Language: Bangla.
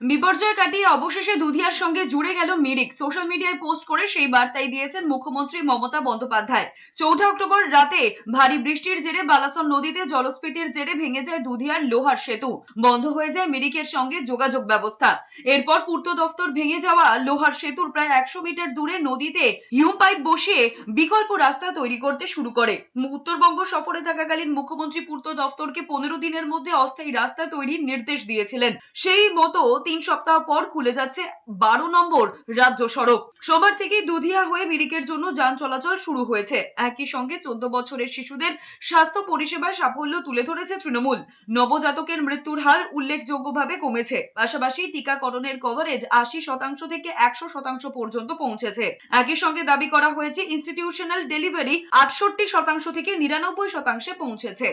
বিপর্যয় কাটিয়ে অবশেষে দুধিয়ার সঙ্গে জুড়ে গেল মিরিক। সোশ্যাল মিডিয়ায় পোস্ট করে সেই বার্তাই দিয়েছেন মুখ্যমন্ত্রী মমতা বন্দ্যোপাধ্যায়। চৌঠা অক্টোবর রাতে ভারী বৃষ্টির জেরে বালাসন নদীতে জলস্ফীতির জেরে ভেঙে যায় দুধিয়ার লোহার সেতু। বন্ধ হয়ে যায় মিরিকের সঙ্গে যোগাযোগ ব্যবস্থা। এরপর পূর্ত দফতর ভেঙে যাওয়া লোহার সেতুর প্রায় একশো মিটার দূরে নদীতে হিউম পাইপ বসিয়ে বিকল্প রাস্তা তৈরি করতে শুরু করে। উত্তরবঙ্গ সফরে থাকাকালীন মুখ্যমন্ত্রী পূর্ত দফতরকে পনেরো দিনের মধ্যে অস্থায়ী রাস্তা তৈরির নির্দেশ দিয়েছিলেন। সেই মতো তিন সপ্তাহ পর খুলে যাচ্ছে বারো নম্বর রাজ্য সড়ক। সোমবার থেকেই দুধিয়া হয়ে মিরিকের জন্য যান চলাচল শুরু হয়েছে। একই সঙ্গে চোদ্দ বছরের শিশুদের স্বাস্থ্য পরিষেবার সাফল্য তুলে ধরেছে তৃণমূল। নবজাতকের মৃত্যুর হার উল্লেখযোগ্যভাবে কমেছে। পাশাপাশি টিকাকরণের কভারেজ আশি শতাংশ থেকে একশো শতাংশ পর্যন্ত পৌঁছেছে। একই সঙ্গে দাবি করা হয়েছে ইনস্টিটিউশনাল ডেলিভারি আটষট্টি শতাংশ থেকে নিরানব্বই শতাংশে পৌঁছেছে।